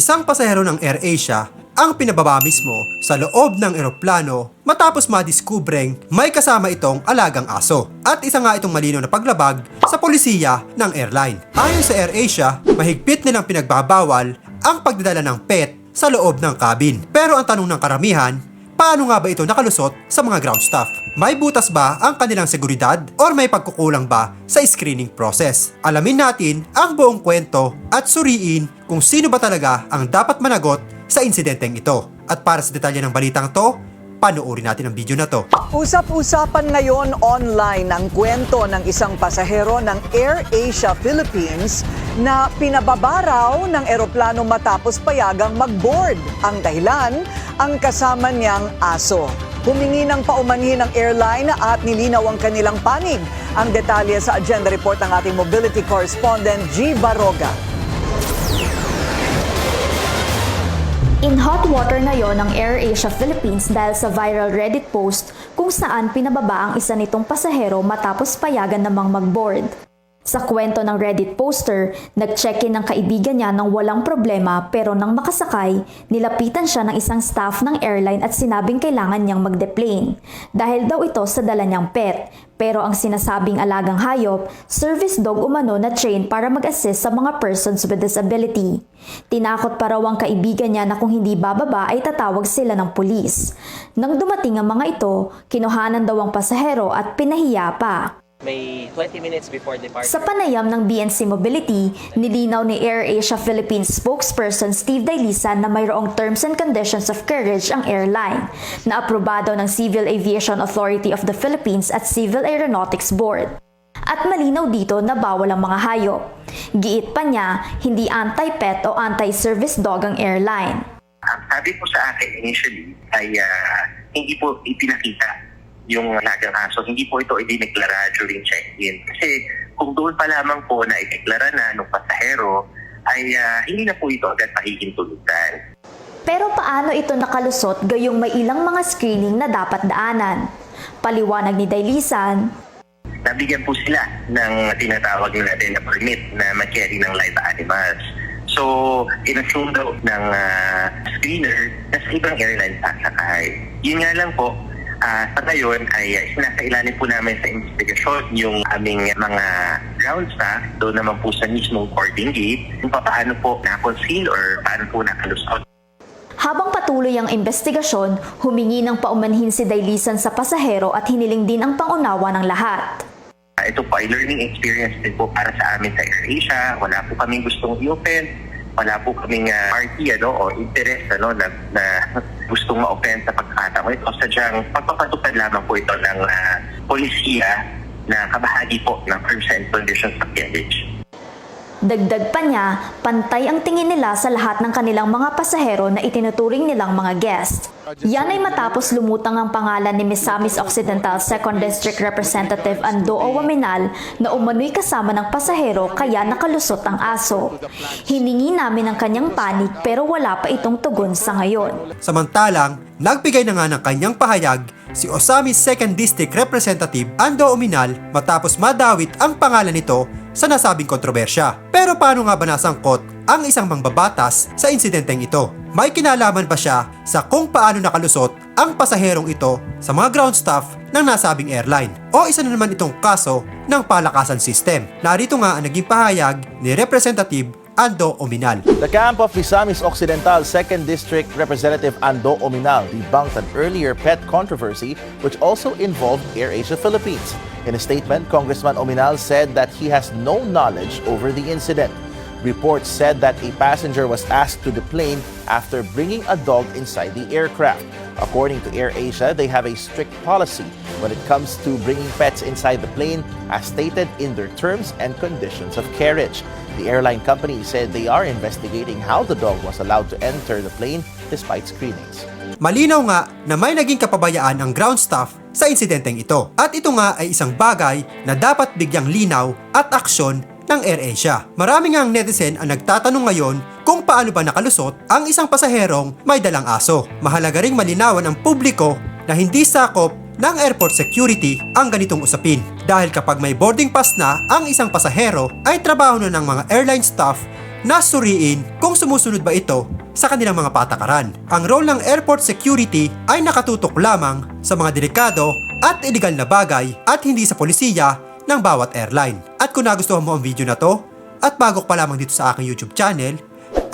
Isang pasahero ng AirAsia ang pinababa mismo sa loob ng eroplano matapos madiskubreng may kasama itong alagang aso. At isa nga itong malinaw na paglabag sa polisiya ng airline. Ayon sa AirAsia, mahigpit nilang pinagbabawal ang pagdadala ng pet sa loob ng cabin. Pero ang tanong ng karamihan, paano nga ba ito nakalusot sa mga ground staff? May butas ba ang kanilang seguridad or may pagkukulang ba sa screening process? Alamin natin ang buong kwento at suriin kung sino ba talaga ang dapat managot sa insidenteng ito. At para sa detalye ng balitang to, panoorin natin ang video na to. Usap-usapan ngayon online ang kwento ng isang pasahero ng AirAsia Philippines na pinababa raw ng eroplano matapos payagang mag-board. Ang dahilan, ang kasama niyang aso. Humingi ng paumanhin ng airline at nilinaw ang kanilang panig. Ang detalye sa agenda report ng ating mobility correspondent G. Baroga. In hot water ngayon ang AirAsia Philippines dahil sa viral Reddit post kung saan pinababa ang isa nitong pasahero matapos payagan namang mag-board. Sa kwento ng Reddit poster, nag-check-in ng kaibigan niya nang walang problema pero nang makasakay, nilapitan siya ng isang staff ng airline at sinabing kailangan niyang mag-deplane. Dahil daw ito sa dala niyang pet, pero ang sinasabing alagang hayop, service dog umano na train para mag-assist sa mga persons with disability. Tinakot pa raw ang kaibigan niya na kung hindi bababa ay tatawag sila ng pulis. Nang dumating ang mga ito, kinuhanan daw ang pasahero at pinahiya pa. May 20 minutes before departure. Sa panayam ng BNC Mobility, nilinaw ni AirAsia Philippines spokesperson Steve Dailisan na mayroong terms and conditions of carriage ang airline na aprobado ng Civil Aviation Authority of the Philippines at Civil Aeronautics Board. At malinaw dito na bawal ang mga hayop. Giit pa niya, hindi anti-pet o anti-service dog ang airline. Ang sabi po sa akin initially ay ah, hindi po ipinakita yung lagang aso. Hindi po ito idineklara during check-in. Kasi kung doon pa lamang po na ideklara na ng pasahero, ay ah, hindi na po ito agad pahihintulutan. Pero paano ito nakalusot gayong may ilang mga screening na dapat daanan? Paliwanag ni Dailisan, Nabigyan po sila ng tinatawag na natin na permit na mag-carry ng live animals. So, inassume daw ng ah, screener na sa ibang airline sasakay. Yun nga lang po, ah, sa ngayon ay uh, sinasailalim po namin sa investigasyon yung aming mga ground staff doon naman po sa mismong boarding gate kung paano po na-conceal or paano po nakalusot. Habang patuloy ang investigasyon, humingi ng paumanhin si Dailisan sa pasahero at hiniling din ang pangunawa ng lahat. Ito po ay learning experience din po para sa amin sa AirAsia. Wala po kaming gustong i-open. Wala po kaming uh, party ano, o interest ano, na, na gustong ma-open sa pagkakataon ito. Sadyang pagpapatupad lamang po ito ng ah, polisiya na kabahagi po ng terms and conditions of carriage. Dagdag pa niya, pantay ang tingin nila sa lahat ng kanilang mga pasahero na itinuturing nilang mga guest. Yan ay matapos lumutang ang pangalan ni Misamis Occidental 2nd District Representative Ando Owaminal na umano'y kasama ng pasahero kaya nakalusot ang aso. Hiningi namin ang kanyang panig pero wala pa itong tugon sa ngayon. Samantalang, nagbigay na nga ng kanyang pahayag si Osami 2nd District Representative Ando Uminal matapos madawit ang pangalan nito sa nasabing kontrobersya. Pero paano nga ba nasangkot ang isang mangbabatas sa insidenteng ito? May kinalaman ba siya sa kung paano nakalusot ang pasaherong ito sa mga ground staff ng nasabing airline? O isa na naman itong kaso ng palakasan system? Narito nga ang naging pahayag ni Representative Ando Ominal. The camp of Misamis Occidental 2nd District Representative Ando Ominal debunked an earlier pet controversy which also involved AirAsia Philippines. In a statement, Congressman Ominal said that he has no knowledge over the incident. Reports said that a passenger was asked to the plane after bringing a dog inside the aircraft. According to AirAsia, they have a strict policy when it comes to bringing pets inside the plane as stated in their terms and conditions of carriage. The airline company said they are investigating how the dog was allowed to enter the plane despite screenings. Malinaw nga na may naging kapabayaan ang ground staff sa insidenteng ito. At ito nga ay isang bagay na dapat bigyang linaw at aksyon ng AirAsia. Marami nga ang netizen ang nagtatanong ngayon kung paano ba nakalusot ang isang pasaherong may dalang aso. Mahalaga ring malinawan ang publiko na hindi sakop ng airport security ang ganitong usapin. Dahil kapag may boarding pass na ang isang pasahero ay trabaho na ng mga airline staff na suriin kung sumusunod ba ito sa kanilang mga patakaran. Ang role ng airport security ay nakatutok lamang sa mga delikado at illegal na bagay at hindi sa polisiya ng bawat airline. At kung nagustuhan mo ang video na to, at bago pa lamang dito sa aking YouTube channel,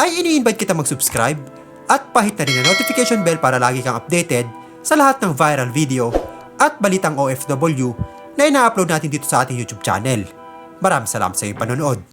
ay ini-invite kita mag-subscribe at pahit na rin ang notification bell para lagi kang updated sa lahat ng viral video at balitang OFW na ina-upload natin dito sa ating YouTube channel. Maraming salamat sa iyong panonood.